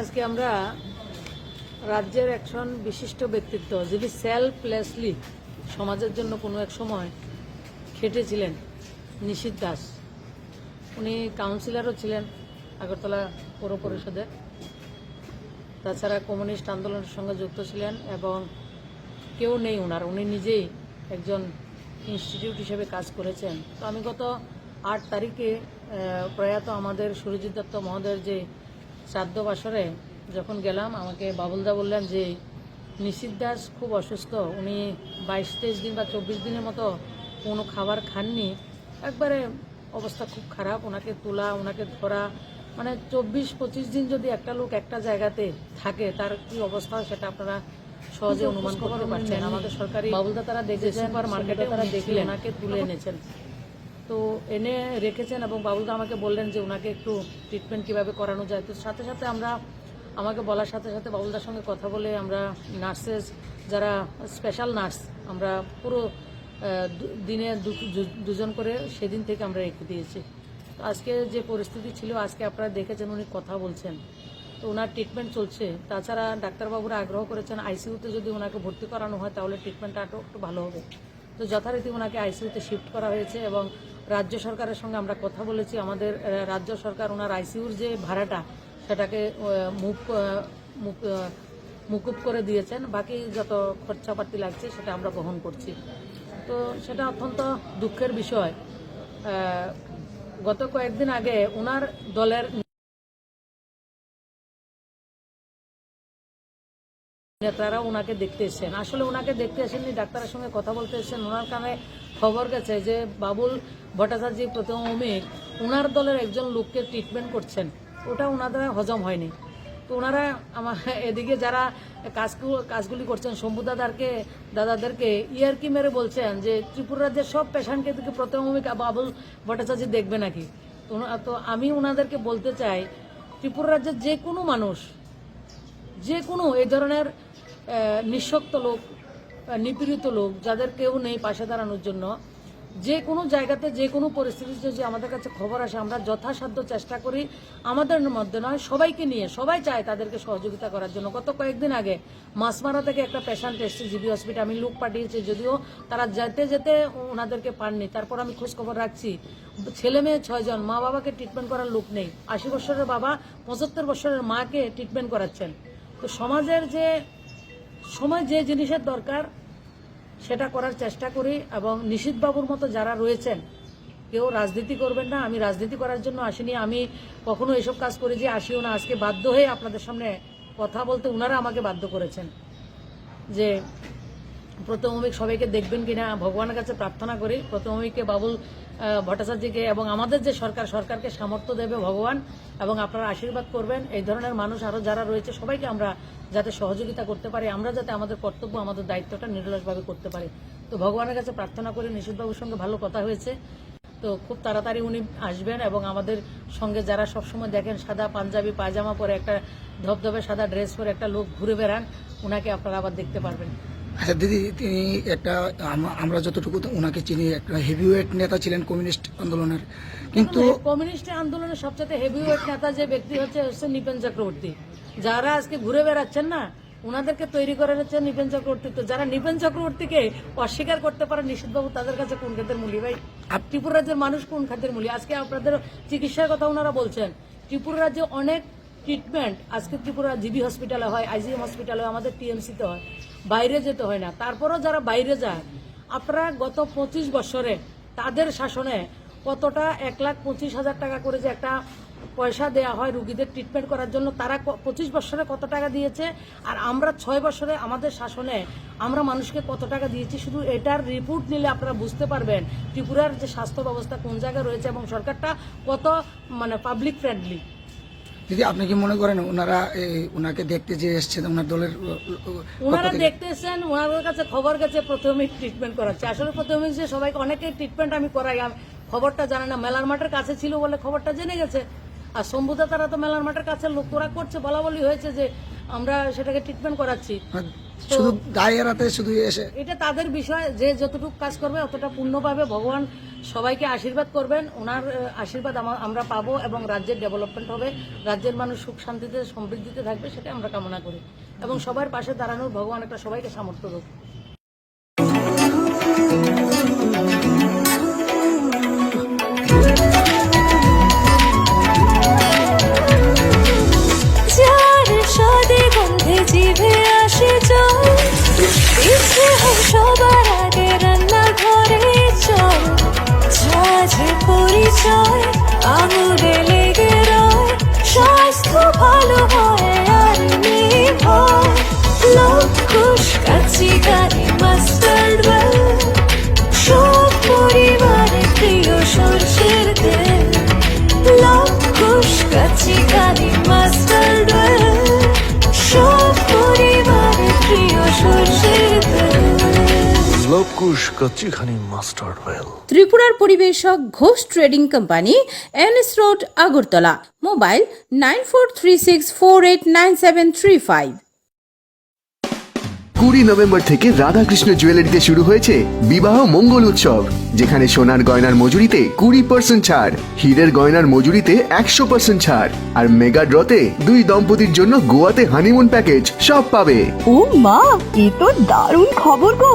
আজকে আমরা রাজ্যের একজন বিশিষ্ট ব্যক্তিত্ব, যিনি সেলফলেসলি সমাজের জন্য কোনো এক সময় খেটেছিলেন, নিশীত দাস। উনি কাউন্সিলরও ছিলেন আগরতলা পৌর পরিষদে। তাছাড়া কমিউনিস্ট আন্দোলনের সঙ্গে যুক্ত ছিলেন এবং কেউ নেই ওনার উনি নিজেই একজন ইনস্টিটিউট হিসেবে কাজ করেছেন। তো আমি গত আট তারিখে প্রয়াত আমাদের সুরজিৎ দত্ত মহোদয়ের যে শ্রাদ্ধ বাসরে যখন গেলাম আমাকে বাবুলদা বললেন যে নিশীত দাস খুব অসুস্থ উনি বাইশ তেইশ দিন বা চব্বিশ দিনের মতো কোনো খাবার খাননি। একবারে অবস্থা খুব খারাপ ওনাকে তোলা ওনাকে ধরা মানে চব্বিশ পঁচিশ দিন যদি একটা লোক একটা জায়গাতে থাকে তার কি অবস্থা সেটা আপনারা সহজে অনুমান করতে পারছেন। আমাদের সরকারি বাবুলদা তারা দেখেছেন সুপার মার্কেটে তারা দেখলেন। ওনাকে তুলে এনেছেন। তো এনে রেখেছেন এবং বাবুলদা আমাকে বললেন যে ওনাকে একটু ট্রিটমেন্ট কীভাবে করানো যায়। তো সাথে সাথে আমরা, আমাকে বলার সাথে সাথে বাবুলদার সঙ্গে কথা বলে আমরা নার্সেস, যারা স্পেশাল নার্স, আমরা পুরো দিনে দুজন করে সেদিন থেকে আমরা রেখে দিয়েছি। তো আজকে যে পরিস্থিতি ছিল, আজকে আপনারা দেখেছেন উনি কথা বলছেন। তো ওনার ট্রিটমেন্ট চলছে। তাছাড়া ডাক্তারবাবুরা আগ্রহ করেছেন আইসিইউতে যদি ওনাকে ভর্তি করানো হয়, তাহলে ট্রিটমেন্টটা আরও একটু ভালো হবে। তো যথারীতি ওনাকে আইসিইউতে শিফট করা হয়েছে এবং রাজ্য সরকারের সঙ্গে আমরা কথা বলেছি। আমাদের রাজ্য সরকার ওনার আইসিইউর যে ভাড়াটা, সেটাকে মুখ মুখ মুকুব করে দিয়েছেন। বাকি যত খরচাপাতি লাগছে, সেটা আমরা বহন করছি। তো সেটা অত্যন্ত দুঃখের বিষয়। গত কয়েকদিন আগে ওনার দলের নেতারা ওনাকে দেখতে এসেছেন। আসলে ওনাকে দেখতে আসেননি ডাক্তারের সঙ্গে কথা বলতে এসেছেন। ওনার কানে খবর গেছে যে বাবুল ভট্টাচার্য প্রথম অমিক ওনার দলের একজন লোককে ট্রিটমেন্ট করছেন। ওটা ওনাদের হজম হয়নি। তো ওনারা আমার এদিকে যারা কাজগুলো কাজগুলি করছেন, শম্ভু দাদারকে, দাদাদেরকে, ইয়ারকি মেরে বলছেন যে ত্রিপুরা রাজ্যের সব পেশেন্টকে দিকে প্রথম অমিক বাবুল ভট্টাচার্য দেখবে নাকি? তো আমি ওনাদেরকে বলতে চাই, ত্রিপুরা রাজ্যের যে কোনো মানুষ, যে কোনো এই ধরনের নিঃশক্ত লোক নিপীড়িত লোক যাদের কেউ নেই পাশে দাঁড়ানোর জন্য, যে কোনো জায়গাতে, যে কোনো পরিস্থিতিতে যে আমাদের কাছে খবর আসে, আমরা যথাসাধ্য চেষ্টা করি, আমাদের মধ্যে নয়, সবাইকে নিয়ে, সবাই চায় তাদেরকে সহযোগিতা করার জন্য। গত কয়েকদিন আগে মাসমারা থেকে একটা পেশেন্ট এসছে, জিবি হসপিটাল আমি লোক পাঠিয়েছি, যদিও তারা যেতে যেতে ওনাদেরকে পাননি। তারপর আমি খোঁজ খবর রাখছি। ছেলে মেয়ে ছয়জন, মা বাবাকে ট্রিটমেন্ট করার লোক নেই। আশি বছরের বাবা, পঁচাত্তর বছরের মাকে ট্রিটমেন্ট করাচ্ছেন। তো সমাজের যে সময় যে জিনিসের দরকার, সেটা করার চেষ্টা করি এবং নিশীথবাবুর মতো যারা রয়েছেন, কেউ রাজনীতি করবেন না, আমি রাজনীতি করার জন্য আসিনি। আমি কখনো এসব কাজ করি যে আসিও না। আজকে বাধ্য হয়ে আপনাদের সামনে কথা বলতে ওনারা আমাকে বাধ্য করেছেন যে প্রথমমিক সবাইকে দেখবেন কিনা, ভগবানের কাছে প্রার্থনা করি। প্রথমমিককে বাবুল ভট্টাচার্যকে এবং আমাদের যে সরকার, সরকারকে সামর্থ্য দেবে ভগবান এবং আপনারা আশীর্বাদ করবেন। এই ধরনের মানুষ আরও যারা রয়েছে, সবাইকে আমরা যাতে সহযোগিতা করতে পারি, আমরা যাতে আমাদের কর্তব্য, আমাদের দায়িত্বটা নিরলসভাবে করতে পারি। তো ভগবানের কাছে প্রার্থনা করি, নিশীথবাবুর সঙ্গে ভালো কথা হয়েছে। তো খুব তাড়াতাড়ি উনি আসবেন এবং আমাদের সঙ্গে যারা সবসময় দেখেন সাদা পাঞ্জাবি, পায়জামা পরে একটা ধবধবে সাদা ড্রেস পরে একটা লোক ঘুরে বেড়ান ওনাকে আপনারা আবার দেখতে পারবেন। আচ্ছা দিদি তিনি একটা আমরা যতটুকু ওনাকে চিনি একটা হেভিওয়েট নেতা ছিলেন কমিউনিস্ট আন্দোলনের। কিন্তু কমিউনিস্ট আন্দোলনের সবচেয়ে হেভিওয়েট নেতা যে ব্যক্তি হচ্ছে হচ্ছে নিপেন চক্রবর্তী। যারা আজকে ঘুরে বেড়াচ্ছেন না ওনাদেরকে তৈরি করে হচ্ছে নিপেন চক্রবর্তী। তো যারা নিপেন চক্রবর্তীকে অস্বীকার করতে পারে নিষিদ্ধবাবু তাদের কাছে কোন খাদ্যের মূল্য ভাই? আর ত্রিপুরা রাজ্যের মানুষ কোন খাদ্যের মূল্য? আজকে আপনাদের চিকিৎসার কথা ওনারা বলছেন। ত্রিপুরা রাজ্যে অনেক ট্রিটমেন্ট আজকে ত্রিপুরা জিবি হসপিটালে হয় আইজিএম হসপিটালে হয় আমাদের টিএমসিতে হয়। বাইরে যেতে হয় না। তারপরও যারা বাইরে যায়, আপনারা গত পঁচিশ বছরে তাদের শাসনে কতটা এক লাখ পঁচিশ হাজার টাকা করে যে একটা পয়সা দেয়া হয় রুগীদের ট্রিটমেন্ট করার জন্য, তারা পঁচিশ বছরে কত টাকা দিয়েছে? আর আমরা ছয় বছরে আমাদের শাসনে আমরা মানুষকে কত টাকা দিয়েছি? শুধু এটার রিপোর্ট নিলে আপনারা বুঝতে পারবেন ত্রিপুরার যে স্বাস্থ্য ব্যবস্থা কোন জায়গায় রয়েছে এবং সরকারটা কত মানে পাবলিক ফ্রেন্ডলি দিদি আপনি কি মনে করেন ওনারা ওনাকে দেখতে যে এসছেন ওনার দলের ওনারা দেখতেছেন দেখতে এসেছেন ওনাদের কাছে খবর গেছে প্রথমে ট্রিটমেন্ট করাচ্ছে। আসলে প্রথমে যে সবাইকে অনেকে ট্রিটমেন্ট আমি করাই আমি খবরটা জানে না। মেলার মাঠের কাছে ছিল বলে খবরটা জেনে গেছে। আর শম্ভুদা তারা তো মেলার মাঠের কাছে লোক তোরা করছে বলা বলি হয়েছে যে আমরা সেটাকে ট্রিটমেন্ট করাচ্ছি। আর শুধু দায় এড়াতে শুধু এসে। এটা তাদের বিষয় যে যতটুকু কাজ করবে অতটা পূর্ণ পাবে ভগবান সবাইকে আশীর্বাদ করবেন। ওনার আশীর্বাদ আমরা পাবো এবং রাজ্যের ডেভেলপমেন্ট হবে। রাজ্যের মানুষ সুখ শান্তিতে সমৃদ্ধিতে থাকবে সেটা আমরা কামনা করি। এবং সবার পাশে দাঁড়ানোর ভগবান একটা সবাইকে সামর্থ্য দেবো ইচ্ছে হয় সবার আগে রান্না ঘরে চল। ঝাঝে পরিচয়, আঙুলে লেগে রয়। স্বাস্থ্য ভালো হয় আর নির্ভয়। লকুশ কাচি গাড়ি মাস্টার্ড সব পরিবারের প্রিয় সর্ষের তেল। লকুশ কাচি গাড়ি মাস্টার্ড কচিখানি ওয়েল ত্রিপুরার পরিবেশক Ghosh trading company NS road Agartala. Mobile nine four three six four eight nine seven three five. কুড়ি নভেম্বর থেকে রাধাকৃষ্ণ জুয়েলারিতে শুরু হয়েছে বিবাহ মঙ্গল উৎসব যেখানে সোনার গয়নার মজুরিতে কুড়ি পার্সেন্ট ছাড় হীরের গয়নার মজুরিতে একশো পার্সেন্ট ছাড় আর মেগা ড্রতে দুই দম্পতির জন্য গোয়াতে হানিমুন প্যাকেজ সব পাবে। ও মা এ তো দারুণ খবর গো।